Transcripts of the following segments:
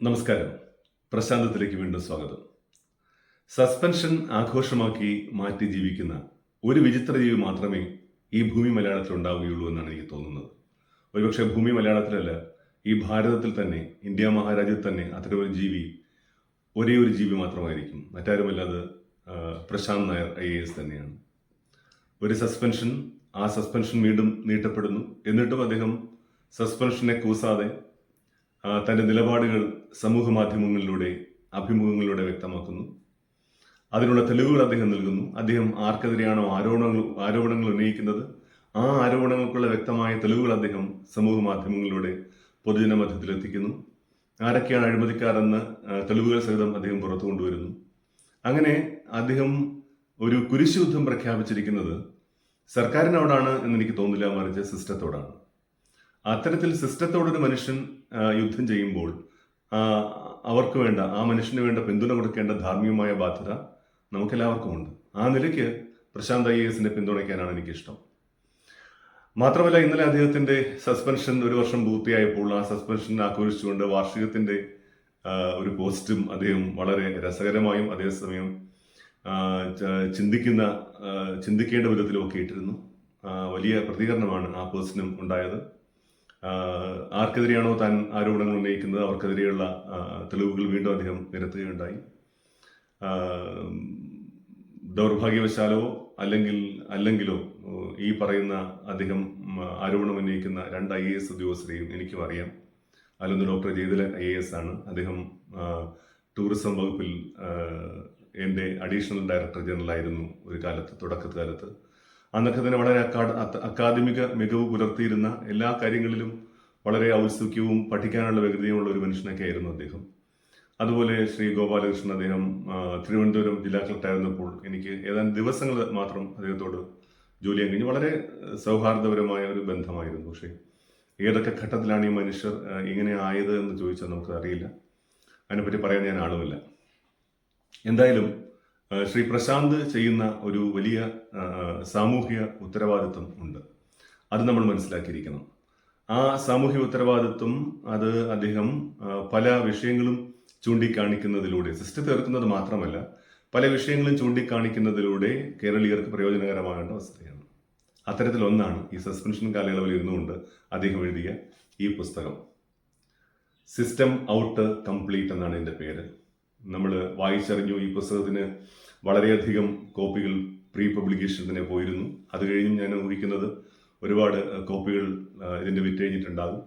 നമസ്കാരം. പ്രശാന്തത്തിലേക്ക് വീണ്ടും സ്വാഗതം. സസ്പെൻഷൻ ആഘോഷമാക്കി മാറ്റി ജീവിക്കുന്ന ഒരു വിചിത്ര ജീവി മാത്രമേ ഈ ഭൂമി മലയാളത്തിൽ ഉണ്ടാവുകയുള്ളൂ എന്നാണ് എനിക്ക് തോന്നുന്നത്. ഒരുപക്ഷെ ഭൂമി മലയാളത്തിലല്ല ഈ ഭാരതത്തിൽ തന്നെ ഇന്ത്യ മഹാരാജ്യത്ത് തന്നെ അത്തരമൊരു ജീവി ഒരേ ഒരു ജീവി മാത്രമായിരിക്കും. മറ്റാരുമല്ലാതെ Prashant Nair I A S തന്നെയാണ്. ഒരു സസ്പെൻഷൻ ആ സസ്പെൻഷൻ വീണ്ടും നീട്ടപ്പെടുന്നു. എന്നിട്ടും അദ്ദേഹം സസ്പെൻഷനെ കൂസാതെ ആ, തന്റെ നിലപാടുകൾ സമൂഹ മാധ്യമങ്ങളിലൂടെ അഭിമുഖങ്ങളിലൂടെ വ്യക്തമാക്കുന്നു. അതിനുള്ള തെളിവുകൾ അദ്ദേഹം നൽകുന്നു. അദ്ദേഹം ആർക്കെതിരെയാണോ ആരോപണങ്ങൾ ആരോപണങ്ങൾ ഉന്നയിക്കുന്നത്? ആ ആരോപണങ്ങൾക്കുള്ള വ്യക്തമായ തെളിവുകൾ അദ്ദേഹം സമൂഹ മാധ്യമങ്ങളിലൂടെ പൊതുജന മധ്യത്തിൽ എത്തിക്കുന്നു. ആരൊക്കെയാണ് അഴിമതിക്കാരെന്ന് തെളിവുകൾ സഹിതം അദ്ദേഹം പുറത്തു കൊണ്ടുവരുന്നു. അങ്ങനെ അദ്ദേഹം ഒരു കുരിശുദ്ധം പ്രഖ്യാപിച്ചിരിക്കുന്നത് സർക്കാരിനോടാണ് എന്ന് എനിക്ക് തോന്നില്ല മറിച്ച് സിസ്റ്റത്തോടാണ്. അത്തരത്തിൽ സിസ്റ്റത്തോടൊരു മനുഷ്യൻ യുദ്ധം ചെയ്യുമ്പോൾ അവർക്ക് വേണ്ട ആ മനുഷ്യന് വേണ്ട പിന്തുണ കൊടുക്കേണ്ട ധാർമ്മികമായ ബാധ്യത നമുക്കെല്ലാവർക്കും ഉണ്ട്. ആ നിലയ്ക്ക് പ്രശാന്ത് ഐ എസിനെ പിന്തുണയ്ക്കാനാണ് എനിക്കിഷ്ടം. മാത്രമല്ല ഇന്നലെ അദ്ദേഹത്തിന്റെ സസ്പെൻഷൻ ഒരു വർഷം പൂർത്തിയായപ്പോൾ ആ സസ്പെൻഷൻ ആഘോഷിച്ചുകൊണ്ട് വാർഷികത്തിന്റെ ഒരു പോസ്റ്റും അദ്ദേഹം വളരെ രസകരമായും അതേസമയം ചിന്തിക്കുന്ന ചിന്തിക്കേണ്ട വിധത്തിലും ഒക്കെ ഇട്ടിരുന്നു വലിയ പ്രതികരണമാണ് ആ പോസ്റ്റിനും ഉണ്ടായത്. ആർക്കെതിരെയാണോ താൻ ആരോപണങ്ങൾ ഉന്നയിക്കുന്നത്? അവർക്കെതിരെയുള്ള തെളിവുകൾ വീണ്ടും അദ്ദേഹം നിരത്തുകയുണ്ടായി. ദൗർഭാഗ്യവശാലോ അല്ലെങ്കിൽ അല്ലെങ്കിലോ ഈ പറയുന്ന അദ്ദേഹം ആരോപണം ഉന്നയിക്കുന്ന രണ്ട് ഐ എ എസ് ഉദ്യോഗസ്ഥരെയും എനിക്കും അറിയാം. അതിലൊന്ന് doctor Jayathilan I A S ആണ്. അദ്ദേഹം ടൂറിസം വകുപ്പിൽ എന്റെ അഡീഷണൽ ഡയറക്ടർ ജനറൽ ആയിരുന്നു ഒരു കാലത്ത് തുടക്കത്ത് കാലത്ത് അന്നൊക്കെ തന്നെ വളരെ അക്കാദമിക മികവ് പുലർത്തിയിരുന്ന എല്ലാ കാര്യങ്ങളിലും വളരെ ഔത്സുക്യവും പഠിക്കാനുള്ള വ്യഗ്രതയുമുള്ള ഒരു മനുഷ്യനൊക്കെ ആയിരുന്നു അദ്ദേഹം. അതുപോലെ ശ്രീ ഗോപാലകൃഷ്ണൻ അദ്ദേഹം തിരുവനന്തപുരം ജില്ലാ കളക്ടർ ആയിരുന്നപ്പോൾ എനിക്ക് ഏതാനും ദിവസങ്ങൾ മാത്രം അദ്ദേഹത്തോട് ജോലി കഴിഞ്ഞു. വളരെ സൗഹാർദ്ദപരമായ ഒരു ബന്ധമായിരുന്നു. പക്ഷേ ഏതൊക്കെ ഘട്ടത്തിലാണ് ഈ മനുഷ്യർ ഇങ്ങനെ ആയത് എന്ന് ചോദിച്ചാൽ നമുക്ക് അറിയില്ല. അതിനെപ്പറ്റി പറയാൻ ഞാൻ ആളുമില്ല. എന്തായാലും ശ്രീ പ്രശാന്ത് ചെയ്യുന്ന ഒരു വലിയ സാമൂഹിക ഉത്തരവാദിത്വം ഉണ്ട്. അത് നമ്മൾ മനസ്സിലാക്കിയിരിക്കണം. ആ സാമൂഹിക ഉത്തരവാദിത്വം അത് അദ്ദേഹം പല വിഷയങ്ങളും ചൂണ്ടിക്കാണിക്കുന്നതിലൂടെ സിസ്റ്റം തീർക്കുന്നത് മാത്രമല്ല പല വിഷയങ്ങളും ചൂണ്ടിക്കാണിക്കുന്നതിലൂടെ കേരളീയർക്ക് പ്രയോജനകരമാകേണ്ട അവസ്ഥയാണ്. അത്തരത്തിലൊന്നാണ് ഈ സസ്പെൻഷൻ കാലയളവിൽ ഇരുന്നുകൊണ്ട് അദ്ദേഹം എഴുതിയ ഈ പുസ്തകം. സിസ്റ്റം ഔട്ട് കംപ്ലീറ്റ് എന്നാണ് എന്റെ പേര്. നമ്മൾ വായിച്ചറിഞ്ഞു ഈ പുസ്തകത്തിന് വളരെയധികം കോപ്പികൾ പ്രീ പബ്ലിക്കേഷൻ തന്നെ പോയിരുന്നു. അത് കഴിഞ്ഞും ഞാൻ ഊഹിക്കുന്നത് ഒരുപാട് കോപ്പികൾ ഇതിന്റെ വിറ്റഴിഞ്ഞിട്ടുണ്ടാകും.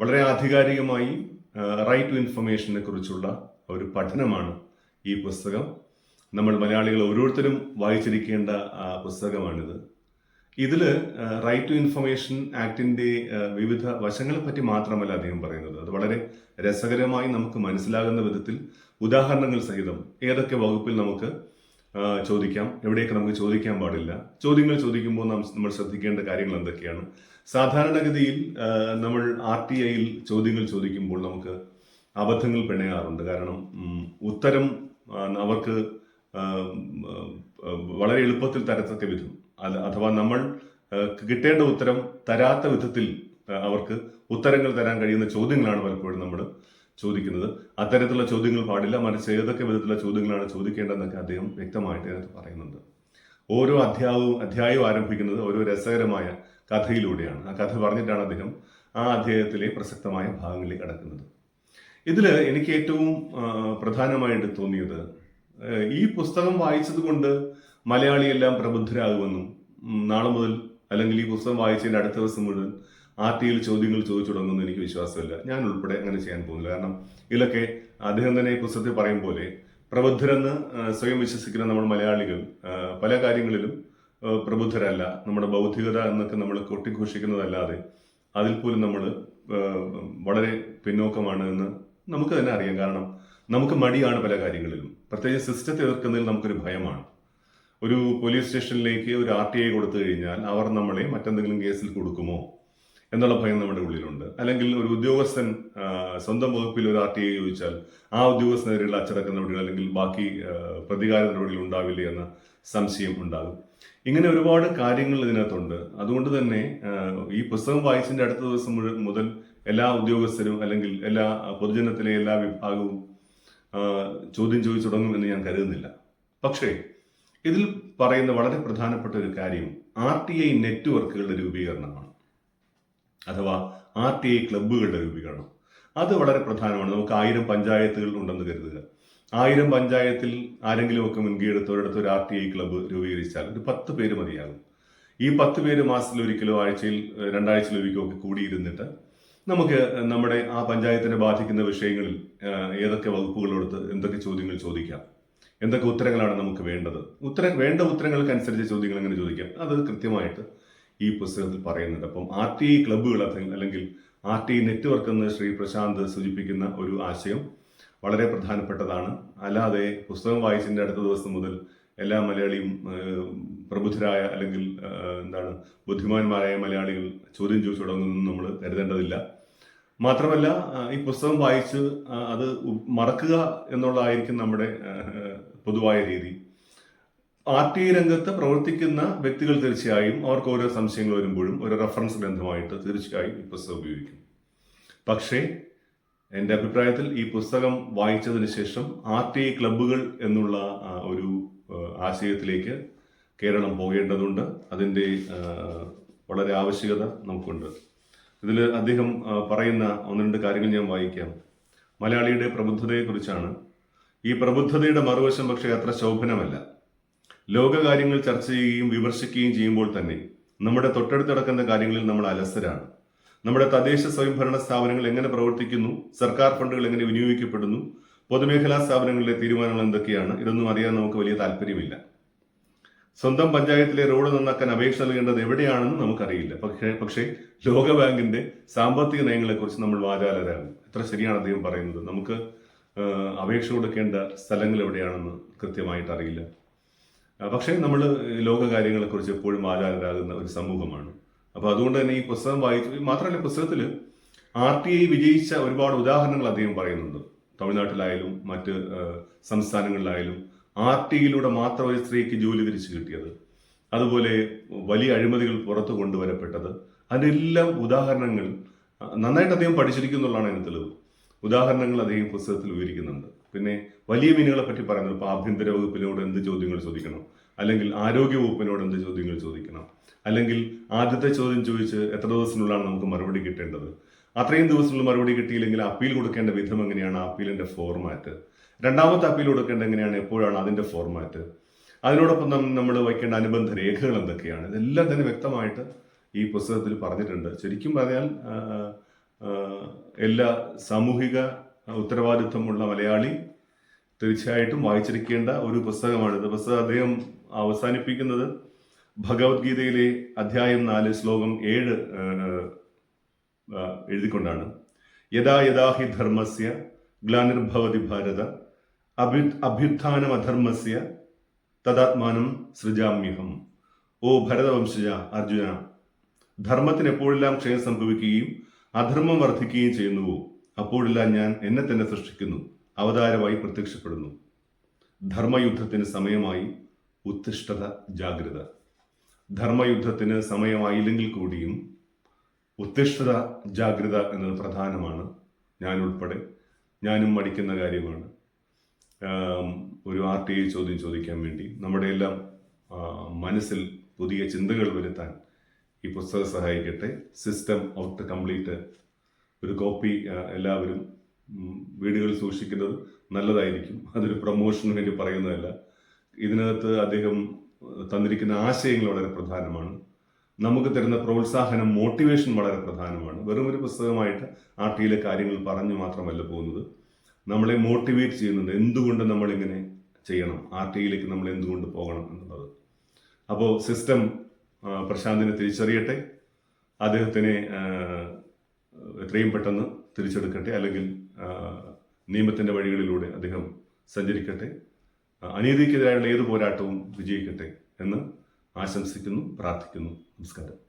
വളരെ ആധികാരികമായി റൈറ്റ് ടു ഇൻഫർമേഷനെ കുറിച്ചുള്ള ഒരു പഠനമാണ് ഈ പുസ്തകം. നമ്മൾ മലയാളികൾ ഓരോരുത്തരും വായിച്ചിരിക്കേണ്ട പുസ്തകമാണിത്. ഇതിൽ റൈറ്റ് ടു ഇൻഫർമേഷൻ ആക്ടിന്റെ വിവിധ വശങ്ങളെ പറ്റി മാത്രമല്ല അദ്ദേഹം പറയുന്നത്. അത് വളരെ രസകരമായി നമുക്ക് മനസ്സിലാകുന്ന വിധത്തിൽ ഉദാഹരണങ്ങൾ സഹിതം ഏതൊക്കെ വകുപ്പിൽ നമുക്ക് ചോദിക്കാം? എവിടെയൊക്കെ നമുക്ക് ചോദിക്കാൻ പാടില്ല? ചോദ്യങ്ങൾ ചോദിക്കുമ്പോൾ നാം നമ്മൾ ശ്രദ്ധിക്കേണ്ട കാര്യങ്ങൾ എന്തൊക്കെയാണ്? സാധാരണഗതിയിൽ നമ്മൾ ആർ ടി ഐയിൽ ചോദ്യങ്ങൾ ചോദിക്കുമ്പോൾ നമുക്ക് അബദ്ധങ്ങൾ പിണയാറുണ്ട്. കാരണം ഉത്തരം അവർക്ക് വളരെ എളുപ്പത്തിൽ തരത്തക്ക വിധം. അഥവാ നമ്മൾ കിട്ടേണ്ട ഉത്തരം തരാത്ത വിധത്തിൽ അവർക്ക് ഉത്തരങ്ങൾ തരാൻ കഴിയുന്ന ചോദ്യങ്ങളാണ് പലപ്പോഴും നമ്മൾ ചോദിക്കുന്നത്. അത്തരത്തിലുള്ള ചോദ്യങ്ങൾ പാടില്ല. മറിച്ച് ഏതൊക്കെ വിധത്തിലുള്ള ചോദ്യങ്ങളാണ് ചോദിക്കേണ്ടതെന്നൊക്കെ അദ്ദേഹം വ്യക്തമായിട്ട് അതിനകത്ത് പറയുന്നുണ്ട്. ഓരോ അധ്യായവും അധ്യായവും ആരംഭിക്കുന്നത് ഓരോ രസകരമായ കഥയിലൂടെയാണ്. ആ കഥ പറഞ്ഞിട്ടാണ് അദ്ദേഹം ആ അധ്യായത്തിലെ പ്രസക്തമായ ഭാഗങ്ങളിൽ കടക്കുന്നത്. ഇതിൽ എനിക്ക് ഏറ്റവും പ്രധാനമായിട്ട് തോന്നിയത് ഈ പുസ്തകം വായിച്ചത് കൊണ്ട് മലയാളിയെല്ലാം പ്രബുദ്ധരാകുമെന്നും നാളെ മുതൽ അല്ലെങ്കിൽ ഈ പുസ്തകം വായിച്ചതിന്റെ അടുത്ത ദിവസം മുഴുവൻ ആർ ടിയിൽ ചോദ്യങ്ങൾ ചോദിച്ചു തുടങ്ങുമെന്ന് എനിക്ക് വിശ്വാസമില്ല. ഞാൻ ഉൾപ്പെടെ അങ്ങനെ ചെയ്യാൻ പോകുന്നില്ല. കാരണം ഇതിലൊക്കെ അദ്ദേഹം തന്നെ പുസ്തകത്തിൽ പറയും പോലെ പ്രബുദ്ധരെന്ന് സ്വയം വിശ്വസിക്കുന്ന നമ്മൾ മലയാളികൾ പല കാര്യങ്ങളിലും പ്രബുദ്ധരല്ല. നമ്മുടെ ബൗദ്ധികത എന്നൊക്കെ നമ്മൾ കൊട്ടിഘോഷിക്കുന്നതല്ലാതെ അതിൽ പോലും നമ്മൾ വളരെ പിന്നോക്കമാണ് എന്ന് നമുക്ക് തന്നെ അറിയാം. കാരണം നമുക്ക് മടിയാണ് പല കാര്യങ്ങളിലും. പ്രത്യേകിച്ച് സിസ്റ്റത്തെ എതിർക്കുന്നതിൽ നമുക്കൊരു ഭയമാണ്. ഒരു പോലീസ് സ്റ്റേഷനിലേക്ക് ഒരു ആർ ടി ഐ കൊടുത്തു കഴിഞ്ഞാൽ അവർ നമ്മളെ മറ്റെന്തെങ്കിലും കേസിൽ കൊടുക്കുമോ? എന്നുള്ള ഭയം നമ്മുടെ ഉള്ളിലുണ്ട്. അല്ലെങ്കിൽ ഒരു ഉദ്യോഗസ്ഥൻ സ്വന്തം വകുപ്പിൽ ഒരു ആർ ടി ഐ ചോദിച്ചാൽ ആ ഉദ്യോഗസ്ഥനെതിരെയുള്ള അച്ചടക്ക നടപടികൾ അല്ലെങ്കിൽ ബാക്കി പ്രതികാര നടപടികൾ ഉണ്ടാവില്ലേ എന്ന സംശയം ഉണ്ടാകും. ഇങ്ങനെ ഒരുപാട് കാര്യങ്ങൾ ഇതിനകത്തുണ്ട്. അതുകൊണ്ട് തന്നെ ഈ പുസ്തകം വായിച്ചിന്റെ അടുത്ത ദിവസം മുതൽ എല്ലാ ഉദ്യോഗസ്ഥരും അല്ലെങ്കിൽ എല്ലാ പൊതുജനത്തിലെ എല്ലാ വിഭാഗവും ചോദ്യം ചോദിച്ചു തുടങ്ങും എന്ന് ഞാൻ കരുതുന്നില്ല. പക്ഷേ ഇതിൽ പറയുന്ന വളരെ പ്രധാനപ്പെട്ട ഒരു കാര്യം ആർ ടി ഐ നെറ്റ്വർക്കുകളുടെ രൂപീകരണമാണ്. അഥവാ ആർ ടി ഐ ക്ലബ്ബുകളുടെ രൂപീകരണം. അത് വളരെ പ്രധാനമാണ്. നമുക്ക് ആയിരം പഞ്ചായത്തുകൾ ഉണ്ടെന്ന് കരുതുക. ആയിരം പഞ്ചായത്തിൽ ആരെങ്കിലുമൊക്കെ മുൻകൈ ഒരിടത്ത് ഒരു ആർ ടി ഐ ക്ലബ്ബ് രൂപീകരിച്ചാൽ ഒരു പത്ത് പേര് മതിയാകും. ഈ പത്ത് പേര് മാസത്തിലൊരിക്കലോ ആഴ്ചയിൽ രണ്ടാഴ്ചയിലൊരിക്കലോ ഒക്കെ കൂടിയിരുന്നിട്ട് നമുക്ക് നമ്മുടെ ആ പഞ്ചായത്തിനെ ബാധിക്കുന്ന വിഷയങ്ങളിൽ ഏതൊക്കെ വകുപ്പുകളെടുത്ത് എന്തൊക്കെ ചോദ്യങ്ങൾ ചോദിക്കാം? എന്തൊക്കെ ഉത്തരങ്ങളാണ് നമുക്ക് വേണ്ടത്? ഉത്തര വേണ്ട ഉത്തരങ്ങൾക്കനുസരിച്ച് ചോദ്യങ്ങൾ എങ്ങനെ ചോദിക്കാം? അത് കൃത്യമായിട്ട് ഈ പുസ്തകത്തിൽ പറയുന്നുണ്ട് അപ്പം ആർ ടി ഐ ക്ലബ്ബുകൾ അല്ലെങ്കിൽ ആർ ടി ഐ നെറ്റ്വർക്ക് എന്ന് ശ്രീ പ്രശാന്ത് സൂചിപ്പിക്കുന്ന ഒരു ആശയം വളരെ പ്രധാനപ്പെട്ടതാണ്. അല്ലാതെ പുസ്തകം വായിച്ചതിന്റെ അടുത്ത ദിവസം മുതൽ എല്ലാ മലയാളിയും പ്രബുദ്ധരായ അല്ലെങ്കിൽ എന്താണ് ബുദ്ധിമാന്മാരായ മലയാളികൾ ചോദ്യം ചോദിച്ചു തുടങ്ങുന്നു നമ്മൾ കരുതേണ്ടതില്ല. മാത്രമല്ല ഈ പുസ്തകം വായിച്ച് അത് മറക്കുക എന്നുള്ളതായിരിക്കും നമ്മുടെ പൊതുവായ രീതി. ആർ ടി ഐ രംഗത്ത് പ്രവർത്തിക്കുന്ന വ്യക്തികൾ തീർച്ചയായും അവർക്ക് ഓരോ സംശയങ്ങൾ വരുമ്പോഴും ഒരു റെഫറൻസ് ഗ്രന്ഥമായിട്ട് തീർച്ചയായും ഈ പുസ്തകം ഉപയോഗിക്കും. പക്ഷേ എന്റെ അഭിപ്രായത്തിൽ ഈ പുസ്തകം വായിച്ചതിന് ശേഷം ആർ ടി ഐ ക്ലബ്ബുകൾ എന്നുള്ള ഒരു ആശയത്തിലേക്ക് കേരളം പോകേണ്ടതുണ്ട്. അതിന്റെ വളരെ ആവശ്യകത നമുക്കുണ്ട്. ഇതിൽ അദ്ദേഹം പറയുന്ന ഒന്ന് രണ്ട് കാര്യങ്ങൾ ഞാൻ വായിക്കാം. മലയാളിയുടെ പ്രബുദ്ധതയെക്കുറിച്ചാണ്. ഈ പ്രബുദ്ധതയുടെ മറുവശം പക്ഷേ അത്ര ശോഭനമല്ല. ലോകകാര്യങ്ങൾ ചർച്ച ചെയ്യുകയും വിമർശിക്കുകയും ചെയ്യുമ്പോൾ തന്നെ നമ്മുടെ തൊട്ടടുത്ത് നടക്കുന്ന കാര്യങ്ങളിൽ നമ്മൾ അലസരാണ്. നമ്മുടെ തദ്ദേശ സ്വയംഭരണ സ്ഥാപനങ്ങൾ എങ്ങനെ പ്രവർത്തിക്കുന്നു സർക്കാർ ഫണ്ടുകൾ എങ്ങനെ വിനിയോഗിക്കപ്പെടുന്നു പൊതുമേഖലാ സ്ഥാപനങ്ങളിലെ തീരുമാനങ്ങൾ എന്തൊക്കെയാണ് ഇതൊന്നും അറിയാൻ നമുക്ക് വലിയ താല്പര്യമില്ല. സ്വന്തം പഞ്ചായത്തിലെ റോഡ് നന്നാക്കാൻ അപേക്ഷ നൽകേണ്ടത് എവിടെയാണെന്ന് നമുക്കറിയില്ല. പക്ഷേ പക്ഷേ ലോകബാങ്കിന്റെ സാമ്പത്തിക നയങ്ങളെക്കുറിച്ച് നമ്മൾ വാചാലരാകും. എത്ര ശരിയാണ് അദ്ദേഹം പറയുന്നത്. നമുക്ക് അപേക്ഷ കൊടുക്കേണ്ട സ്ഥലങ്ങൾ എവിടെയാണെന്ന് കൃത്യമായിട്ട് അറിയില്ല. പക്ഷേ നമ്മൾ ലോകകാര്യങ്ങളെക്കുറിച്ച് എപ്പോഴും ആചാരരാകുന്ന ഒരു സമൂഹമാണ്. അപ്പോൾ അതുകൊണ്ട് തന്നെ ഈ പുസ്തകം വായിച്ചു മാത്രമല്ല പുസ്തകത്തിൽ ആർ ടി ഐ വിജയിച്ച ഒരുപാട് ഉദാഹരണങ്ങൾ അദ്ദേഹം പറയുന്നുണ്ട്. തമിഴ്നാട്ടിലായാലും മറ്റ് സംസ്ഥാനങ്ങളിലായാലും ആർ ടി ഐയിലൂടെ മാത്രം ഒരു സ്ത്രീക്ക് ജോലി തിരിച്ചു കിട്ടിയത്. അതുപോലെ വലിയ അഴിമതികൾ പുറത്തു കൊണ്ടുവരപ്പെട്ടത്. അതിനെല്ലാം ഉദാഹരണങ്ങൾ നന്നായിട്ട് അദ്ദേഹം പഠിച്ചിരിക്കുന്നുള്ളതാണ് അതിന് തെളിവ്. ഉദാഹരണങ്ങൾ അദ്ദേഹം പുസ്തകത്തിൽ വിവരിക്കുന്നുണ്ട്. പിന്നെ വലിയ മീനുകളെ പറ്റി പറയുന്നത് ഇപ്പോൾ ആഭ്യന്തര വകുപ്പിനോട് എന്ത് ചോദ്യങ്ങൾ ചോദിക്കണം? അല്ലെങ്കിൽ ആരോഗ്യ വകുപ്പിനോട് എന്ത് ചോദ്യങ്ങൾ ചോദിക്കണം? അല്ലെങ്കിൽ ആദ്യത്തെ ചോദ്യം ചോദിച്ച് എത്ര ദിവസത്തിനുള്ളിലാണ് നമുക്ക് മറുപടി കിട്ടേണ്ടത്? അത്രയും ദിവസത്തിനുള്ള മറുപടി കിട്ടിയില്ലെങ്കിൽ അപ്പീൽ കൊടുക്കേണ്ട വിധം എങ്ങനെയാണ് അപ്പീലിന്റെ ഫോർമാറ്റ് രണ്ടാമത്തെ അപ്പീൽ കൊടുക്കേണ്ട എങ്ങനെയാണ്? എപ്പോഴാണ് അതിന്റെ ഫോർമാറ്റ് അതിനോടൊപ്പം നമ്മൾ വയ്ക്കേണ്ട അനുബന്ധ രേഖകൾ എന്തൊക്കെയാണ്? ഇതെല്ലാം തന്നെ വ്യക്തമായിട്ട് ഈ പുസ്തകത്തിൽ പറഞ്ഞിട്ടുണ്ട്. ശരിക്കും പറഞ്ഞാൽ എല്ലാ സാമൂഹിക ഉത്തരവാദിത്വമുള്ള മലയാളി തീർച്ചയായിട്ടും വായിച്ചിരിക്കേണ്ട ഒരു പുസ്തകമാണ് ഇത് പുസ്തകം അദ്ദേഹം അവസാനിപ്പിക്കുന്നത് ഭഗവത്ഗീതയിലെ അധ്യായം നാല് ശ്ലോകം ഏഴ് എഴുതിക്കൊണ്ടാണ്. യഥാ യഥാ ഹി ധർമ്മസ്യ ഗ്ലാനിർഭവതി ഭാരത അഭ്യു അഭ്യുത്ഥാനമധർമ്മസ്യ തദാത്മാനം സൃജാമ്യഹം. ഓ ഭരതവംശജ അർജുന ധർമ്മത്തിന് എപ്പോഴെല്ലാം ക്ഷയം സംഭവിക്കുകയും അധർമ്മം വർദ്ധിക്കുകയും ചെയ്യുന്നുവോ അപ്പോഴെല്ലാം ഞാൻ എന്നെ തന്നെ സൃഷ്ടിക്കുന്നു. അവതാരമായി പ്രത്യക്ഷപ്പെടുന്നു. ധർമ്മയുദ്ധത്തിന് സമയമായി ഉത്തിഷ്ഠത ജാഗ്രത. ധർമ്മയുദ്ധത്തിന് സമയമായില്ലെങ്കിൽ കൂടിയും ഉത്തിഷ്ഠത ജാഗ്രത എന്നത് പ്രധാനമാണ്. ഞാൻ ഉൾപ്പെടെ ഞാനും മടിക്കുന്ന കാര്യമാണ്. ഒരു ആർ ടി ഐ ചോദ്യം ചോദിക്കാൻ വേണ്ടി. നമ്മുടെ എല്ലാം മനസ്സിൽ പുതിയ ചിന്തകൾ വരുത്താൻ ഈ പുസ്തകം സഹായിക്കട്ടെ. സിസ്റ്റം ഓഫ് ഔട്ട് കംപ്ലീറ്റ് ഒരു കോപ്പി എല്ലാവരും വീടുകളിൽ സൂക്ഷിക്കുന്നത് നല്ലതായിരിക്കും. അതൊരു പ്രൊമോഷന് വേണ്ടി പറയുന്നതല്ല. ഇതിനകത്ത് അദ്ദേഹം തന്നിരിക്കുന്ന ആശയങ്ങൾ വളരെ പ്രധാനമാണ്. നമുക്ക് തരുന്ന പ്രോത്സാഹനം മോട്ടിവേഷൻ വളരെ പ്രധാനമാണ്. വെറും ഒരു പുസ്തകമായിട്ട് ആ ടിയിലെ കാര്യങ്ങൾ പറഞ്ഞു മാത്രമല്ല പോകുന്നത്. നമ്മളെ മോട്ടിവേറ്റ് ചെയ്യുന്നുണ്ട് എന്തുകൊണ്ട് നമ്മളിങ്ങനെ ചെയ്യണം? ആ ടിയിലേക്ക് നമ്മൾ എന്തുകൊണ്ട് പോകണം എന്നുള്ളത്. അപ്പോൾ സിസ്റ്റം പ്രശാന്തിനെ തിരിച്ചറിയട്ടെ. അദ്ദേഹത്തിനെ എത്രയും പെട്ടെന്ന് തിരിച്ചെടുക്കട്ടെ അല്ലെങ്കിൽ നിയമത്തിന്റെ വഴികളിലൂടെ അദ്ദേഹം സഞ്ചരിക്കട്ടെ. അനീതിക്കെതിരായുള്ള ഏത് പോരാട്ടവും വിജയിക്കട്ടെ എന്ന് ആശംസിക്കുന്നു പ്രാർത്ഥിക്കുന്നു. നമസ്കാരം.